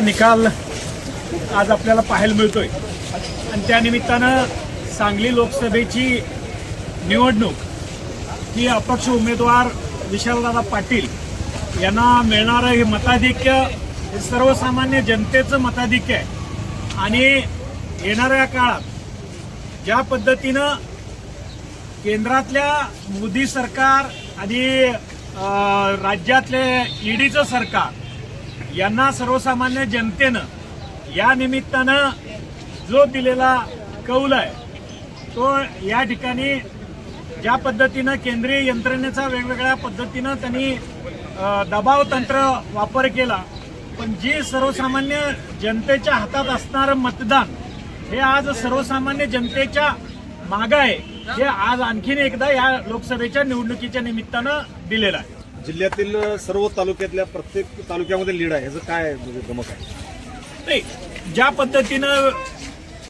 निकाल आज आपल्याला पाहायला मिळतोय. आणि त्या निमित्तानं सांगली लोकसभेची निवडणूक ही अपक्ष उमेदवार विशालदादा पाटील यांना मिळणारं हे मताधिक्य. हे सर्वसामान्य जनतेचं मताधिक्य आहे. आणि येणाऱ्या काळात ज्या पद्धतीनं केंद्रातल्या मोदी सरकार आणि राज्यातले ईडीचं सरकार यांना सर्वसामान्य जनतेनं या निमित्तानं जो दिलेला कौल आहे तो या ठिकाणी ज्या पद्धतीनं केंद्रीय यंत्रणेचा वेगवेगळ्या पद्धतीनं त्यांनी दबाव तंत्र वापर केला पण जे सर्वसामान्य जनतेच्या हातात असणारं मतदान हे आज सर्वसामान्य जनतेच्या मागं आहे हे आज आणखीन एकदा या लोकसभेच्या निवडणुकीच्या निमित्तानं दिलेलं आहे. जिल्ह्यातील सर्व तालुक्यातल्या प्रत्येक तालुक्यामध्ये लीड आहे. ह्याचं काय म्हणजे गमक आहे? नाही ज्या पद्धतीनं